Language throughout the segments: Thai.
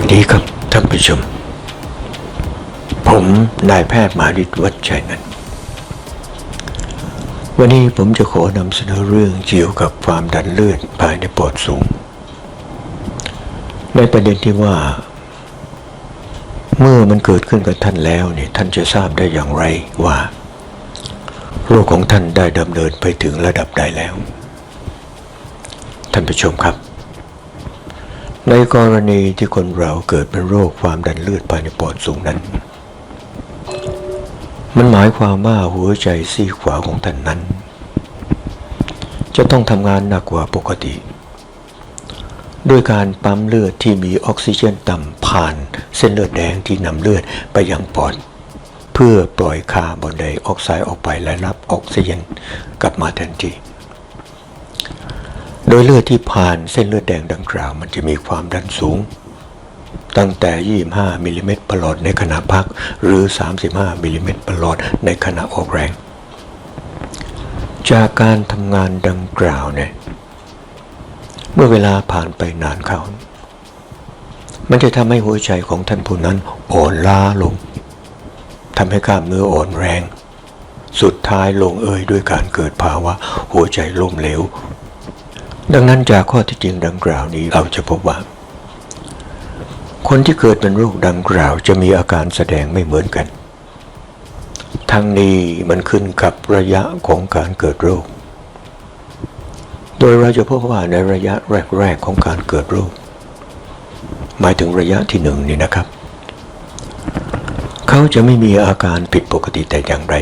สดีครับท่านผู้ชม ผมนายแพทย์มาริตวัชชัยนันวันนี้ผมจะขอนำเสนอเรื่องเกี่ยวกับความดันเลือดภายในปอดสูง ในประเด็นที่ว่า เมื่อมันเกิดขึ้นกับท่านแล้วเนี่ยท่านจะทราบได้อย่างไรว่า โรคของท่านได้ดำเนินไปถึงระดับใดแล้ว ท่านผู้ชมครับ ในกรณีที่คนเราเกิดเป็นโรคความดันเลือดภายในปอดสูงนั้น มันหมายความว่าหัวใจซีขวาของท่านนั้น จะต้องทำงานหนักกว่าปกติ ด้วยการปั๊มเลือดที่มีออกซิเจนต่ำผ่านเส้นเลือดแดงที่นำเลือดไปยังปอด เพื่อปล่อยคาร์บอนไดออกไซด์ออกไปและรับออกซิเจนกลับมาทันที โดยเลือดที่ผ่านเส้นเลือดแดงดังกล่าว มันจะมีความดันสูง ตั้งแต่ 25มิลลิเมตรประหลอดในขณะพัก หรือ 35มิลลิเมตรประหลอดในขณะออกแรง จากการทำงานดังกล่าวเนี่ยเมื่อเวลาผ่านไปนานเข้า มันจะทำให้หัวใจของท่านผู้นั้นอ่อนล้าลงทำให้กล้ามเนื้ออ่อนแรง สุดท้ายลงเอยด้วยการเกิดภาวะหัวใจล้มเหลว ดังนั้นจากข้อที่จริงดังกล่าวนี้เราจะพบว่า คนที่เกิดเป็นโรคดังกล่าวจะมีอาการแสดงไม่เหมือนกัน ทั้งนี้มันขึ้นกับระยะของการเกิดโรค โดยเราจะพบว่าในระยะแรกๆของการเกิดโรค หมายถึงระยะที่หนึ่งนี่นะครับ เขาจะไม่มีอาการผิดปกติแต่อย่างไร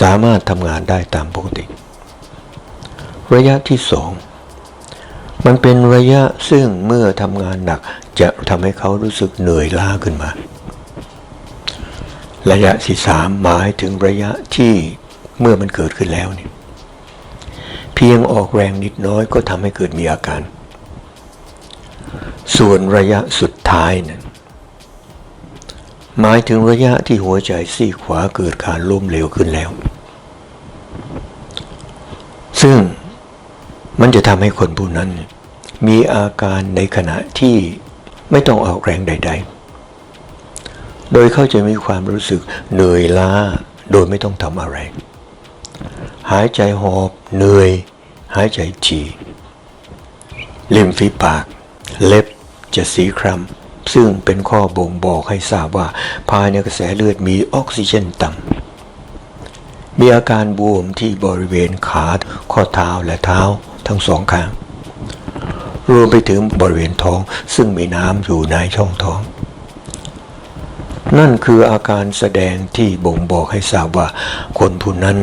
สามารถทำงานได้ตามปกติ ระยะที่สองมันเป็นระยะซึ่งเมื่อทำงานหนักจะทำให้เขารู้สึกเหนื่อยล้าขึ้นมา ระยะที่สามหมายถึงระยะที่เมื่อมันเกิดขึ้นแล้วเนี่ยเพียงออกแรงนิดน้อยก็ทำให้เกิดมีอาการ ส่วนระยะสุดท้ายนั้นหมายถึงระยะที่หัวใจซีขวาเกิดการล้มเหลวขึ้นแล้ว ซึ่ง มันจะทำให้คนผู้นั้น มีอาการในขณะที่ไม่ต้องออกแรงใด ๆ โดยเขาจะมีความรู้สึกเหนื่อยล้าโดยไม่ต้องทำอะไร หายใจหอบเหนื่อย หายใจจีริมฝีปาก เล็บจะสีคล้ำซึ่งเป็นข้อบ่งบอกให้ทราบว่า ภายในกระแสเลือดมีออกซิเจนต่ำมีอาการบวมที่บริเวณขาข้อเท้าและเท้า ทั้งสองข้าง รวมไปถึงบริเวณท้องซึ่งมีน้ำอยู่ในช่องท้อง นั่นคืออาการแสดงที่บ่งบอกให้ทราบว่า คนผู้นั้น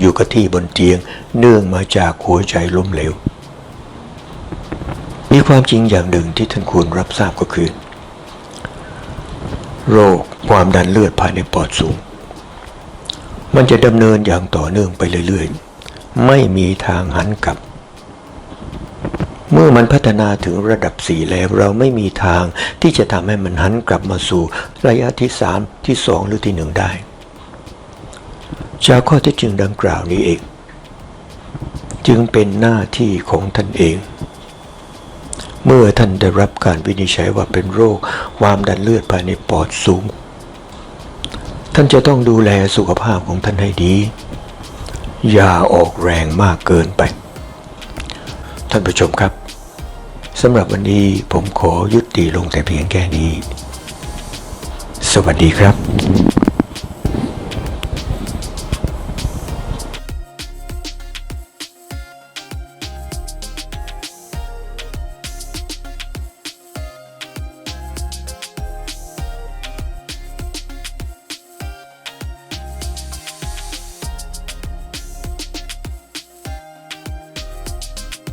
อยู่กับที่บนเตียงเนื่องมาจากหัวใจล้มเหลว มีความจริงอย่างหนึ่งที่ท่านควรรับทราบก็คือ โรคความดันเลือดภายในปอดสูง มันจะดำเนินอย่างต่อเนื่องไปเรื่อยๆ ไม่มีทางหันกลับ เมื่อมันพัฒนาถึงระดับสี่แล้วเราไม่มีทางที่จะทำให้มันหันกลับมาสู่ระยะที่สามที่สองหรือที่หนึ่งได้จากข้อเท็จจริงดังกล่าวนี้เอง จึงเป็นหน้าที่ของท่านเอง เมื่อท่านได้รับการวินิจฉัยว่าเป็นโรคความดันเลือดภายในปอดสูง ท่านจะต้องดูแลสุขภาพของท่านให้ดี อย่าออกแรงมากเกินไปานผู้ชมครับสำหรับวันนี้ผมขอยุติลงแต่เพียงแค่นี้ สวัสดีครับ